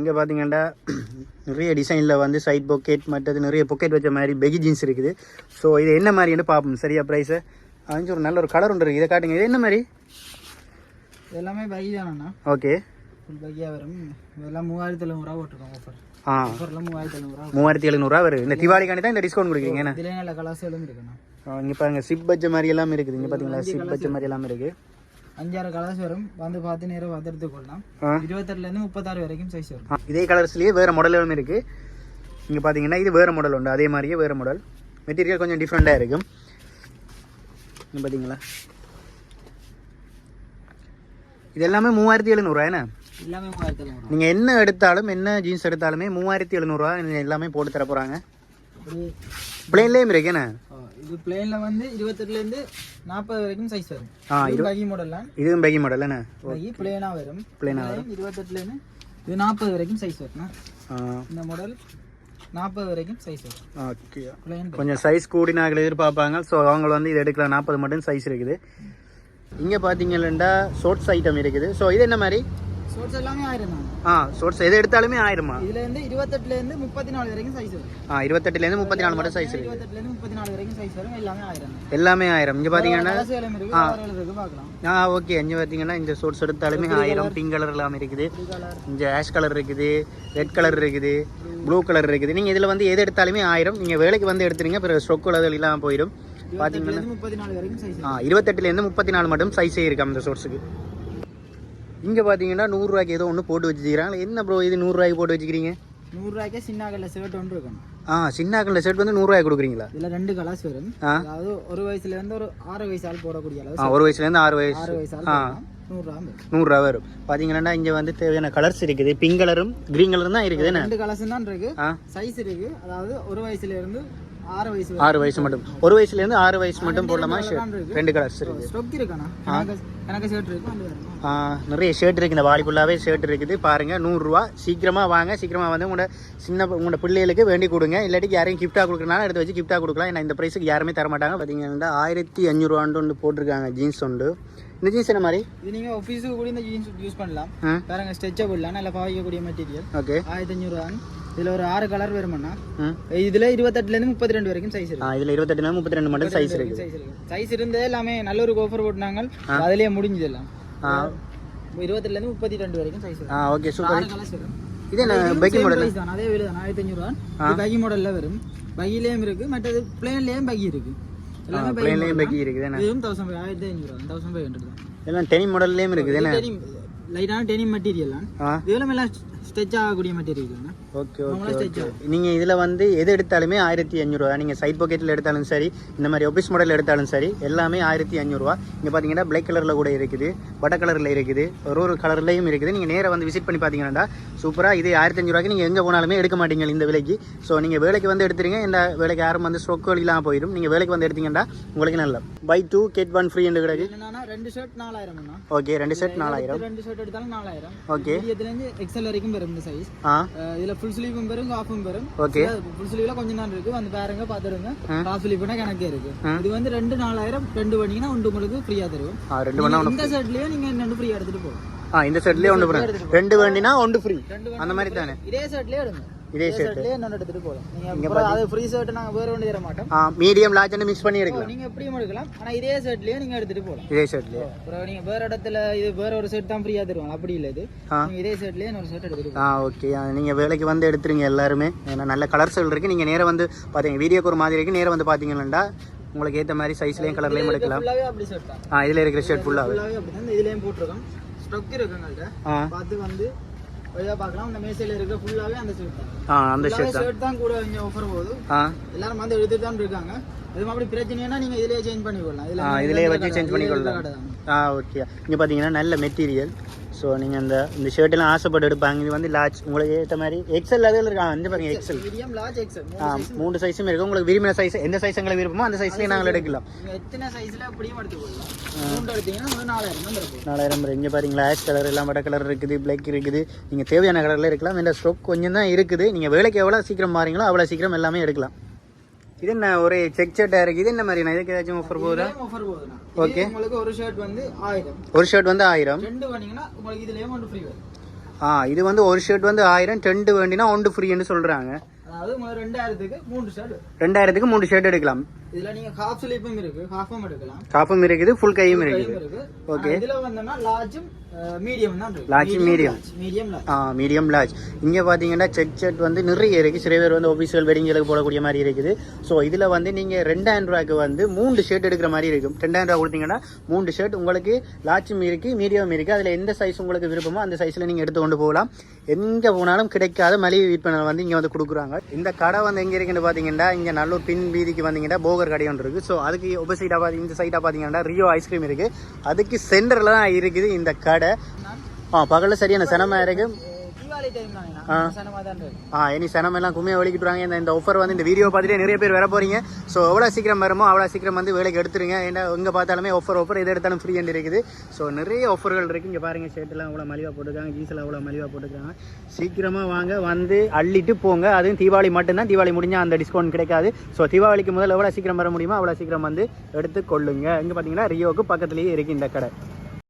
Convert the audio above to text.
இங்கே பார்த்தீங்கன்னா நிறைய டிசைனில் வந்து சைட் பொக்கெட் மற்றது நிறைய பொக்கெட் வச்ச மாதிரி பெகி ஜீன்ஸ் இருக்குது. ஸோ இது என்ன மாதிரின்னு பார்ப்போம். சரியா ப்ரைஸு அஞ்சு ஒரு நல்ல ஒரு கலர் ஒன்று இருக்குது. இதை காட்டுங்க. இது என்ன மாதிரி? எல்லாமே பைக் தானண்ணா? ஓகே ஃபுல் பைக்காக வரும். இதெல்லாம் மூவாயிரத்தி எழுநூறுவா போட்டிருக்கோம் ஆஃபர் ஆ. மூவாயிரத்தி எழுநூறுவா வருது இந்த திவாலிக்காண்டி தான் இந்த டிஸ்கவுண்ட் கொடுக்குறீங்க என்ன? இதுலேயே நல்ல இருக்குண்ணா? இங்கே பாருங்க. சிப் பச்சை மாதிரி எல்லாம் இருக்குது. இங்கே பார்த்தீங்களா சிப் பச்சை மாதிரி எல்லாம் இருக்குது அஞ்சாறு கலர்ஸ் வரும். வந்து பார்த்து நேரம் பார்த்து எடுத்துக்கொள்ளலாம். இருபத்தெட்டுலேருந்து முப்பத்தாறு வரைக்கும் சைஸ் வரும். இதே கலர்ஸ்லேயே வேறு மாடலும் இருக்குது இங்கே பார்த்தீங்கன்னா இது வேறு மாடல் உண்டு. அதே மாதிரியே வேறு மாடல் மெட்டீரியல் கொஞ்சம் டிஃப்ரெண்ட்டாக இருக்கும். இங்கே பார்த்தீங்களா இது எல்லாமே மூவாயிரத்தி எழுநூறுவா என்ன? எல்லாமே மூவாயிரத்தி நீங்கள் என்ன எடுத்தாலும் என்ன ஜீன்ஸ் எடுத்தாலுமே மூவாயிரத்தி எழுநூறுவா எல்லாமே போட்டு தர போகிறாங்க பிளேன்லேயும் இருக்கு என்ன? ஆ, இது பிளேனில் வந்து இருபத்தெட்டுலேருந்து நாற்பது வரைக்கும் சைஸ் வரும். ஆ இது பகி மாடல்லாம் இதுவும் பெகி மாடல் என்ன பகி பிளேனாக வரும். Plain ஆ இருபத்தெட்டுலேருந்து இது நாற்பது வரைக்கும் சைஸ் வரும்ண்ணா ஆ. இந்த மாடல் நாற்பது வரைக்கும் சைஸ் வரும். ஓகே பிளேன் கொஞ்சம் சைஸ் கூடி நாங்கள் எதிர்பார்ப்பாங்க. ஸோ அவங்க வந்து இது எடுக்கலாம். நாற்பது மட்டும் சைஸ் இருக்குது. இங்கே பார்த்தீங்கன்னா ஷோர்ட்ஸ் ஐட்டம் இருக்குது. ஸோ இது என்ன மாதிரி? ஷோர்ட்ஸ் எல்லாமே ஆயிரம்? ஆ ஷோர்ட்ஸ் எது எடுத்தாலுமே ஆயிரமா? இதுல இருந்து இருபத்தெட்டுலேருந்து முப்பத்தி நாலு வரைக்கும் சைஸ் வரும். ஆ இருபத்தெட்டுலேருந்து முப்பத்தி நாலு மட்டும் சைஸ் இருக்குது இருபத்தெட்டுலேருந்து முப்பத்தி நாலு வரைக்கும் சைஸ் வரும். எல்லாமே ஆயிரம். எல்லாமே ஆயிரம். இங்கே இருக்கு. இருக்கு. பார்க்கலாம். ஆ ஓகே இங்கே பார்த்தீங்கன்னா இந்த ஷோர்ட்ஸ் எடுத்தாலுமே ஆயிரம். பிங்க் கலர் எல்லாமே இருக்குது. இங்கே ஆஷ் கலர் இருக்குது. ரெட் கலர் இருக்குது. ப்ளூ கலர் இருக்குது. நீங்கள் இதில் வந்து எது எடுத்தாலுமே ஆயிரம். நீங்கள் வேலைக்கு வந்து எடுத்துறீங்க. பிறகு ஸ்டொக் கலர் இல்லாமல் போயிடும் பார்த்தீங்கன்னா இருபத்தெட்டுலேருந்து முப்பத்தி நாலு வரைக்கும் சைஸ் ஆ இருபத்தெட்டுலேருந்து முப்பத்தி நாலு மட்டும் சைஸே இருக்கு அந்த சோர்ஸுக்கு இங்கே பார்த்தீங்கன்னா நூறுரூவாய்க்கு ஏதோ ஒன்று போட்டு வச்சுக்கிறாங்க என்ன ப்ரோ இது நூறுரூவாய்க்கு போட்டு வச்சுக்கிறீங்க நூறுரூவாய்க்கே சின்ன கல்ல ஷர்ட் ஒன்று இருக்கணும் ஆ சின்னாக்களில் ஷர்ட் வந்து நூறுரூவாய்க்கு கொடுக்குறீங்களா? இதுல ரெண்டு கலர்ஸ் வரும். அதாவது ஒரு வயசுல இருந்து ஒரு ஆறு வயசு ஆள் போடக்கூடிய அளவு ஒரு வயசுலேருந்து ஆறு வயசு. ஆறு வயசு ஆ. நூறுரூவா வரும். பார்த்தீங்கன்னா இங்கே வந்து தேவையான கலர்ஸ் இருக்குது. பிங்க் கலரும் க்ரீன் கலரும் தான் இருக்குது. ரெண்டு கலர்ஸ் தான் இருக்கு. ஆ. சைஸ் இருக்கு. அதாவது ஒரு வயசுல இருந்து ஆறு வயசு மட்டும். ஒரு வயசுலேருந்து ஆறு வயசு மட்டும் போடலாமா. ரெண்டு கலர்ஸ் இருக்கு நிறைய ஷர்ட் இருக்குது இந்த வாலி ஃபுல்லாகவே ஷர்ட் இருக்குது. பாருங்கள் நூறுரூவா. சீக்கிரமாக வாங்க. சீக்கிரமாக வந்து உங்களோட சின்ன உங்களோட பிள்ளைகளுக்கு வேண்டி கொடுங்க. இல்லாட்டி யாரையும் கிஃப்டாக கொடுக்குறனால எடுத்து வச்சு கிஃப்டாக கொடுக்கலாம். ஏன்னா இந்த ப்ரைஸுக்கு யாருமே தர மாட்டாங்க. பார்த்தீங்கன்னா ஆயிரத்தி அஞ்சூறுவான்னு ஒன்று போட்டிருக்காங்க. ஜீன்ஸ் உண்டு. இந்த ஜீன்ஸ் என்ன மாதிரி? இது நீங்க ஆஃபீஸுக்கு கூட இந்த ஜீன்ஸ் யூஸ் பண்ணலாம். பாருங்க ஸ்ட்ரெச்சபிள் நல்லா பாவிக்கக்கூடிய மெட்டீரியல் ஓகே ஆயிரத்தி அஞ்சூறுவா இதுல ஒரு ஆறு கலர் வருமாண்ணா இதுல இருபத்தெட்டுல இருந்து முப்பத்தி ரெண்டு வரைக்கும் சைஸ் இருக்கு. இதில் இருபத்தெட்டு முப்பத்தி ரெண்டு மட்டும் சைஸ் இருக்குது. சைஸ் இருக்கு. சைஸ் இருந்தே எல்லாமே நல்ல ஒரு கோஃபர் போட்டுனாங்க. அதுலயே முடிஞ்சது எல்லாம். ஆ. இருபத்தெட்டுல இருந்து முப்பத்தி ரெண்டு வரைக்கும் சைஸ் ஆ ஓகே சூப்பர் இது என்ன பைக்கிங் மாடல் தான். அதே விலை தான். ஆயிரத்தி அஞ்சூறுவா இது பகி மாடல்ல வரும். பகிலையும் இருக்கு. மற்றது பிளேன்லயும் பகி இருக்கு. எல்லாமே பிளேன்லேயும் பைக்கி இருக்குது. இதுவும் தௌசண்ட் ஆயிரத்தி ஐநூறுவா தௌசண்ட் ஃபைவ் ஹண்ட்ரட் தான். எல்லாம் டெனி மாடல்லையும் இருக்குது. லைட்டான டெனிம் மெட்டீரியல் ஆ. இதெல்லாம் எல்லாம் ஸ்ட்ரெச் ஆகக்கூடிய மெட்டீரியல் ஓகே ஓகே ஓகே. நீங்கள் இதில் வந்து எது எடுத்தாலுமே ஆயிரத்தி அஞ்சூறுவா நீங்கள் சைட் பாக்கெட்டில் எடுத்தாலும் சரி இந்த மாதிரி ஆஃபீஸ் மாடல் எடுத்தாலும் சரி எல்லாமே ஆயிரத்தி அஞ்சூறுவா இங்கே பார்த்தீங்கன்னா பிளாக் கலரில் கூட இருக்குது பட்டை கலரில் இருக்குது ஒரு ஒரு கலர்லையும் இருக்குது. நீங்கள் நேராக வந்து விசிட் பண்ணி பார்த்தீங்கன்னா சூப்பராக இது ஆயிரத்தி அஞ்சூறுவாய்க்கு நீங்கள் எங்கே போனாலுமே எடுக்க மாட்டீங்க இந்த விலைக்கு. ஸோ நீங்கள் வேலைக்கு வந்து எடுத்துறீங்க இந்த வேலைக்கு யாரும் வந்து ஸ்ட்ரோக் இல்லாமல் போயிடும். நீங்கள் வேலைக்கு வந்து எடுத்தீங்கன்னா உங்களுக்கு நல்ல buy two get one free என்று என்னன்னா ரெண்டு ஷர்ட் நாலாயிரம் ஓகே ரெண்டு செட் நாலாயிரம். ரெண்டு ஷர்ட் எடுத்தாலும் நாலாயிரம். ஓகே எக்ஸல் வரைக்கும் வரும் சைஸ் ஆ. இதுல ஃபுல் ஸ்லீவும் வரும் ஹாஃபும் வரும். ஓகே ஃபுல் ஸ்லீவ்ல கொஞ்சம் தான் இருக்கு. வந்து பாருங்க பாத்துருங்க. ஹாஃப் ஸ்லீவ்னா கணக்கே இருக்கு. இது வந்து ரெண்டு நாலாயிரம் ரெண்டு பண்ணீங்கன்னா ஒன்று உங்களுக்கு ஃப்ரீயா தருவோம். ரெண்டு ஒன்று இந்த ஷர்ட்லயே நீங்க ரெண்டு ஃப்ரீயா எடுத்துட்டு போகலாம். ஆ இந்த செட்லேயே ஒன்று ரெண்டு வேண்டினா ஒன்று ஃப்ரீ அந்த மாதிரி தானே? இதே ஷர்ட்லயே எடுங்க. இதே ஷர்ட் ஷர்ட்லயே இன்னொன்று எடுத்துட்டு போகலாம் நீங்க அப்புறம் அது ஃப்ரீ ஷர்ட் நாங்க வேற ஒன்று தர மாட்டோம். மீடியம் லார்ஜ்னு மிக்ஸ் பண்ணி எடுக்கலாம். நீங்க எப்படியும் எடுக்கலாம். ஆனா இதே ஷர்ட்லயே நீங்க எடுத்துட்டு போகலாம் இதே ஷர்ட்லேயே அப்புறம் நீங்க வேற இடத்துல இது வேற ஒரு ஷர்ட் தான் ஃப்ரீயா தருவாங்க. அப்படி இல்ல இது. ஆ. நீங்க இதே ஷர்ட்லயே இன்னொரு ஷர்ட் எடுத்துட்டு ஆ ஓகே நீங்கள் வேலைக்கு வந்து எடுத்துருங்க எல்லாருமே. ஏன்னா நல்ல கலர்ஸ்கள் இருக்குது நீங்கள் நேராக வந்து பார்த்தீங்க வீடியோக்கு ஒரு மாதிரி இருக்குது நேராக வந்து பார்த்தீங்கன்னா உங்களுக்கு ஏற்ற மாதிரி சைஸ்லேயும் கலர்லேயும் எடுக்கலாம். ஷர்ட் ஆ இதில் இருக்கிற ஷர்ட் ஃபுல்லாகவே இதுலயும் போட்டிருக்கோம். ஸ்டொக் இருக்கு எங்கள்கிட்ட ஆ. பார்த்து வந்து வழியா பார்க்கலாம். இந்த மேசையில இருக்க ஃபுல்லாவே அந்த ஷர்ட் தான். ஆ அந்த ஷர்ட் தான். ஷர்ட் தான் கூட இங்க ஆஃபர் போகுது. ஆ. எல்லாரும் வந்து எடுத்துட்டு தான் இருக்காங்க. இது அப்படி பிரச்சனைனா நீங்க இதுலயே சேஞ்ச் பண்ணிக்கொள்ளலாம் இதுல ஆ இதுலேயே வச்சு சேஞ்ச் பண்ணிக்கொள்ளலாம் ஆ ஓகே இங்கே பார்த்தீங்கன்னா நல்ல மெட்டீரியல் ஸோ நீங்கள் அந்த இந்த ஷர்ட்டெல்லாம் ஆசைப்பட்டு எடுப்பாங்க. இது வந்து லார்ஜ் உங்களுக்கு ஏற்ற மாதிரி எக்ஸல் அதில் இருக்கா. வந்து பாருங்க எக்ஸல் மீடியம் லார்ஜ் எக்ஸல் ஆ மூணு சைஸும் இருக்குது உங்களுக்கு விரும்பின சைஸ் எந்த சைஸ் எங்களுக்கு விருப்பமோ அந்த சைஸ்லேயே நாங்கள் எடுக்கலாம். எத்தனை சைஸ்ல அப்படியும் ஒரு நாலாயிரம் இருக்கும். நாலாயிரம் இங்கே பாருங்களா ஆஷ் கலர் எல்லாம் வட கலர் இருக்குது பிளாக் இருக்குது. நீங்கள் தேவையான கலரில் இருக்கலாம் இந்த ஸ்டோக் கொஞ்சம் தான் இருக்குது. நீங்கள் வேலைக்கு எவ்வளோ சீக்கிரம் மாறீங்களோ அவ்வளோ சீக்கிரம் எல்லாமே எடுக்கலாம். இது என்ன ஒரு செக் ஷர்ட்டாக இருக்குது இது என்ன மாதிரி நான் இதுக்கு ஏதாச்சும் ஆஃபர் போகுதா? ஆஃபர் போகுதுண்ணா. இது உங்களுக்கு ஒரு ஷர்ட் வந்து ஆயிரம். ஒரு ஷர்ட் வந்து ஆயிரம். ரெண்டு பண்ணீங்கன்னா உங்களுக்கு இதுலயே ஒன்று ஃப்ரீ வரும். ஆ இது வந்து ஒரு ஷர்ட் வந்து ஆயிரம் ரெண்டு வேண்டினா ஒன்று ஃப்ரீன்னு சொல்கிறாங்க அதாவது ரெண்டாயிரத்துக்கு மூன்று ஷர்ட் ரெண்டாயிரத்துக்கு மூணு ஷர்ட் எடுக்கலாம். இதுல நீங்க ஹாஃப் ஸ்லீப்பும் இருக்கு. ஹாஃபும் எடுக்கலாம். காப்பும் இருக்குது ஃபுல் கையும் இருக்குது. ஆனா இதுல வந்தோம்னா லார்ஜும் மீடியம் தான் medium. மீடியம் லார்ஜ் ஆ மீடியம் லார்ஜ் இங்கே பார்த்தீங்கன்னா செக் ஷர்ட் வந்து நிறைய இருக்குது சில பேர் வந்து ஒஃபிஷியல் வெட்டிங்களுக்கு போடக்கூடிய மாதிரி இருக்குது. ஸோ இதில் வந்து நீங்கள் ரெண்டாயிரம் ரூபாய்க்கு வந்து மூணு ஷர்ட் எடுக்கிற மாதிரி இருக்கும். ரெண்டாயிரம் ரூபா கொடுத்தீங்கன்னா மூணு ஷர்ட் உங்களுக்கு லார்ஜும் இருக்குது மீடியம் இருக்குது அதில் எந்த சைஸ் உங்களுக்கு விருப்பமோ அந்த சைஸில் நீங்கள் எடுத்து கொண்டு போகலாம். எங்கே போனாலும் கிடைக்காத மலிவு விற்பனை வந்து இங்கே வந்து கொடுக்குறாங்க. இந்த கடை வந்து எங்கே இருக்குன்னு பார்த்தீங்கன்னா இங்கே நல்லூர் பின் வீதிக்கு வந்தீங்கன்னா போகர் கடை ஒன்று இருக்குது ஸோ அதுக்கு ஒப்போசிட்டாக பார்த்தி இந்த சைட்டா பார்த்தீங்கன்னா ரியோ ஐஸ்கிரீம் இருக்குது அதுக்கு சென்டரில் தான் இருக்குது இந்த கடை. ஆ பகலில் சரியான சினமாக இருக்குது ஆ. இனி சனம் எல்லாம் கும்மியை வெளிக்கிட்டுறாங்க இந்த இந்த ஆஃபர் வந்து இந்த வீடியோ பார்த்துட்டு நிறைய பேர் வர போறீங்க. ஸோ எவ்வளோ சீக்கிரம் வருமோ அவ்வளோ சீக்கிரம் வந்து வேலைக்கு எடுத்துருங்க. ஏன்னா எங்கே பார்த்தாலுமே ஆஃபர் ஆஃபர் எது எடுத்தாலும் ஃப்ரீ இருக்குது. ஸோ நிறைய ஆஃபர்கள் இருக்குது இங்கே பாருங்கள் ஷர்ட்லாம் அவ்வளோ மலிவாக போட்டுருக்காங்க. ஜீன்ஸ்லாம் அவ்வளோ மலிவாக போட்டுருக்காங்க. சீக்கிரமாக வாங்க வந்து அள்ளிட்டு போங்க. அதுவும் தீபாவளி மட்டும்தான். தீபாவளி முடிஞ்சால் அந்த டிஸ்கவுண்ட் கிடைக்காது. ஸோ தீபாவளிக்கு முதல்ல எவ்வளோ சீக்கிரம் வர முடியுமோ அவ்வளோ சீக்கிரம் வந்து எடுத்து கொள்ளுங்க இங்கே பார்த்தீங்கன்னா ரியோவுக்கு பக்கத்துலேயே இருக்குது இந்த கடை.